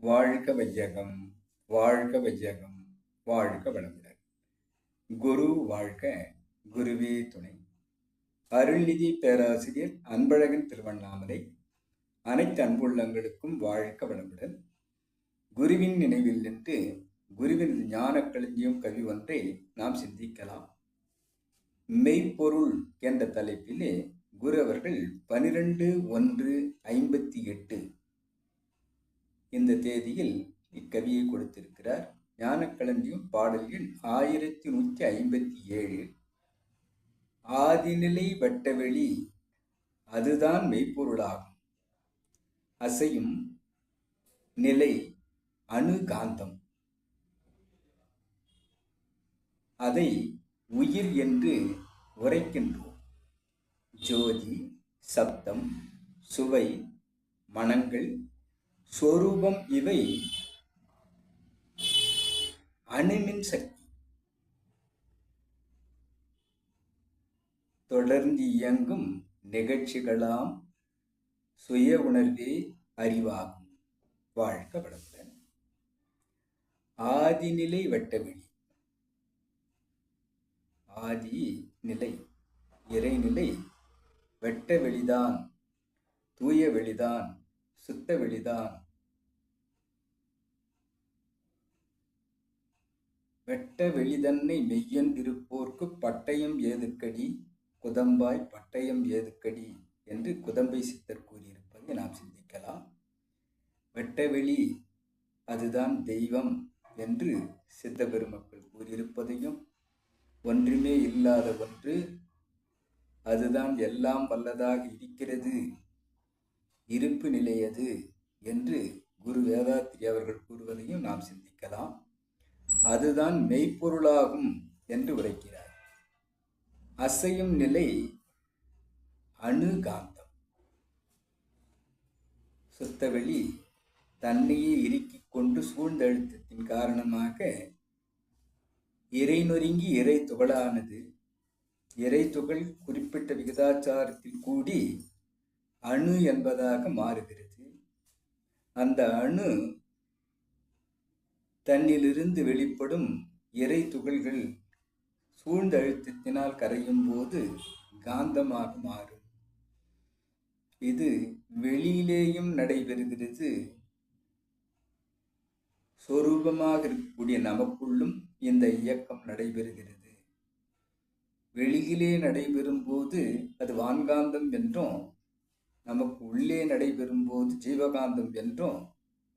வாழ்க வையகம் வாழ்க வையகம் வாழ்க வளமுடன். குரு வாழ்க குருவே துணை. அருள்நிதி பேராசிரியர் அன்பழகன் திருவண்ணாமலை. அனைத்து அன்புள்ளங்களுக்கும் வாழ்க வளமுடன். குருவின் நினைவில் நின்று குருவின் ஞான களஞ்சியம் கவி ஒன்றை நாம் சிந்திக்கலாம். மெய்ப்பொருள் என்ற தலைப்பிலே குரு அவர்கள் பனிரெண்டு ஒன்று ஐம்பத்தி எட்டு இந்த தேதியில் இக்கவியை கொடுத்திருக்கிறார். ஞானக்களஞ்சியம் பாடல் எண் ஆயிரத்தி நூற்றி ஐம்பத்தி ஏழு. ஆதிநிலை வட்டவெளி அதுதான் மெய்ப்பொருளாகும். அசையும் நிலை அணுகாந்தம். அதை உயிர் என்று உரைக்கின்றோம். ஜோதி சப்தம் சுவை மனங்கள் சொரூபம் இவை. அணுமின் சக்தி. தொடர்ந்து இயங்கும் நிகழ்ச்சிகளாம் சுய உணர்வே அறிவாகும். வாழ்க வளமுடன். ஆதிநிலை வட்டவெளி. ஆதி நிலை இறைநிலை வெட்ட வெளிதான் தூய வெளிதான் சுத்த வெளிதான் வெட்ட வெளிதன்னை மெய்யென்றிருப்போர்க்கு பட்டயம் ஏதுக்கடி? குதம்பாய் பட்டயம் ஏதுக்கடி? என்று குதம்பை சித்தர் கூறியிருப்பதை நாம் சிந்திக்கலாம். வெட்டவெளி அதுதான் தெய்வம் என்று சித்த பெருமக்கள் கூறியிருப்பதையும் ஒன்றுமே இல்லாத ஒன்று அதுதான் எல்லாம் வல்லதாக இருக்கிறது இருப்பு நிலையது என்று குரு வேதாத்ரி அவர்கள் கூறுவதையும் நாம் சிந்திக்கலாம். அதுதான் மெய்ப்பொருளாகும் என்று உரைக்கிறார். அசையும் நிலை அணுகாந்தம். சுத்தவெளி தன்னையே இறுக்கிக் கொண்டு சூழ்ந்த அழுத்தத்தின் காரணமாக இறை நொறுங்கி இறை துகளானது இறை துகள் குறிப்பிட்ட விகிதாச்சாரத்தில் கூடி அணு என்பதாக மாறுகிறது. அந்த அணு தன்னிலிருந்து வெளிப்படும் இறை துகள்கள் சூழ்ந்த அழுத்தத்தினால் கரையும் போது காந்தமாக மாறும். இது வெளியிலேயும் நடைபெறுகிறது. சொரூபமாக இருக்கக்கூடிய நமக்குள்ளும் இந்த இயக்கம் நடைபெறுகிறது. வெளியிலே நடைபெறும் போது அது வான்காந்தம் என்றும் நமக்கு உள்ளே நடைபெறும் போது ஜீவகாந்தம் என்றும்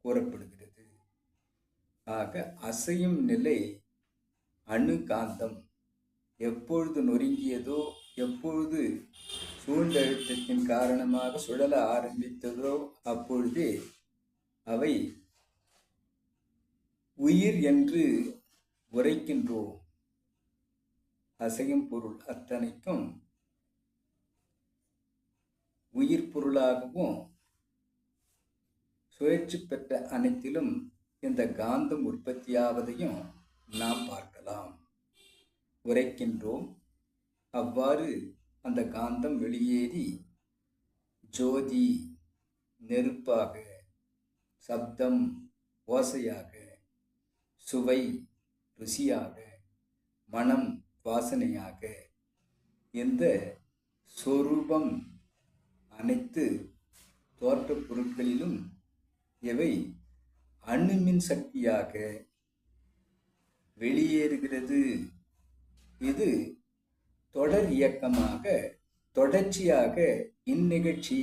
கூறப்படுகிறது. ஆக அசையும் நிலை அணுகாந்தம். எப்பொழுது நொறுங்கியதோ எப்பொழுது சூழ்ந்தழுத்தத்தின் காரணமாக சுழல ஆரம்பித்ததோ அப்பொழுதே அவை உயிர் என்று உரைக்கின்றோம். அசையும் பொருள் அத்தனைக்கும் உயிர் பொருளாகவும் சுழற்சி பெற்ற அனைத்திலும் இந்த காந்தம் உற்பத்தியாவதையும் நாம் பார்க்கலாம். உரைக்கின்றோம். அவ்வாறு அந்த காந்தம் வெளியேறி ஜோதி நெருப்பாக சப்தம் ஓசையாக சுவை ருசியாக மனம் வாசனையாக இந்த சொரூபம் அனைத்து தோற்றப் பொருட்களிலும் எவை அணுமின் சக்தியாக வெளியேறுகிறது? இது தொடர் இயக்கமாக தொடர்ச்சியாக இந்நிகழ்ச்சி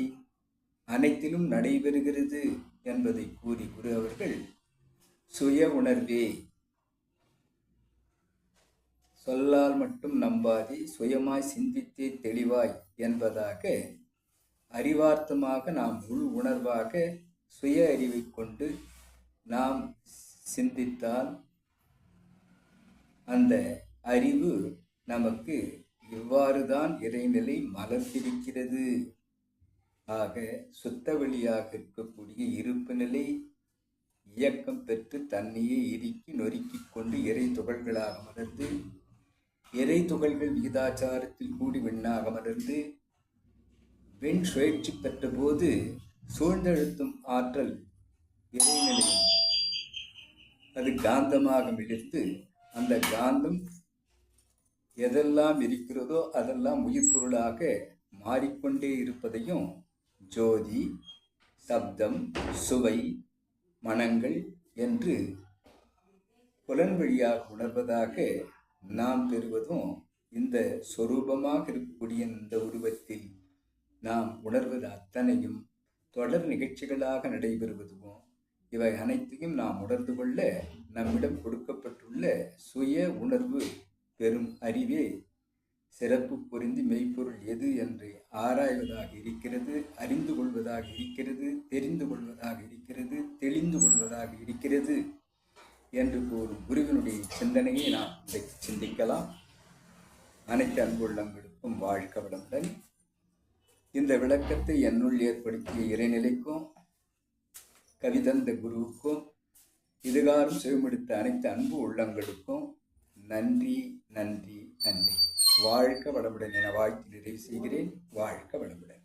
அனைத்திலும் நடைபெறுகிறது என்பதை கூறி குரு அவர்கள் சுய உணர்வே. சொல்லால் மட்டும் நம்பாதி சுயமாய் சிந்தித்தே தெளிவாய் என்பதாக அறிவார்த்தமாக நாம் உள் உணர்வாக சுய அறிவை கொண்டு நாம் சிந்தித்தால் அந்த அறிவு நமக்கு இவ்வாறுதான் இறைநிலை மலர்ந்திருக்கிறது? ஆக சுத்த வழியாக இருக்கக்கூடிய இருப்பு நிலை இயக்கம் பெற்று தன்னையே இறுக்கி நொறுக்கி கொண்டு இறை துகள்களாக மலர்ந்து இறை துகள்கள் விகிதாச்சாரத்தில் கூடி விண்ணாக மலர்ந்து வெண் சுழற்சி பெற்ற போது சூழ்ந்தழுத்தும் ஆற்றல் இறைநிலையில். அது காந்தமாக மிளிர்ந்து அந்த காந்தம் எதெல்லாம் இருக்கிறதோ அதெல்லாம் உயிர் பொருளாக மாறிக்கொண்டே இருப்பதையும் ஜோதி சப்தம் சுவை மனங்கள் என்று புலன் வழியாக உணர்வதாக நாம் பெறுவதும் இந்த சொரூபமாக இருக்கக்கூடிய இந்த உருவத்தில். நாம் உணர்வது அத்தனையும் தொடர் நிகழ்ச்சிகளாக நடைபெறுவதும் இவை அனைத்தையும் நாம் உணர்ந்து கொள்ள நம்மிடம் கொடுக்கப்பட்டுள்ள சுய உணர்வு பெறும் அறிவே சிறப்பு பொருந்தி மெய்ப்பொருள் எது என்று ஆராய்வதாக இருக்கிறது அறிந்து கொள்வதாக இருக்கிறது தெரிந்து கொள்வதாக இருக்கிறது தெளிந்து கொள்வதாக இருக்கிறது என்று கூறும் குருவினுடைய சிந்தனையை நாம் சிந்திக்கலாம். அனைத்து அன்புள்ளங்களுக்கும் வாழ்க்க வளமுடன். இந்த விளக்கத்தை என்னுள் ஏற்படுத்திய இறைநிலைக்கும் கவிதந்த குருவுக்கும் இதுகாரும் செவிமடுத்த அனைத்து அன்பு உள்ளங்களுக்கும் நன்றி நன்றி நன்றி. வாழ்க்க வளமுடன் என வாழ்த்து நிறைவு செய்கிறேன். வாழ்க்க வளமுடன்.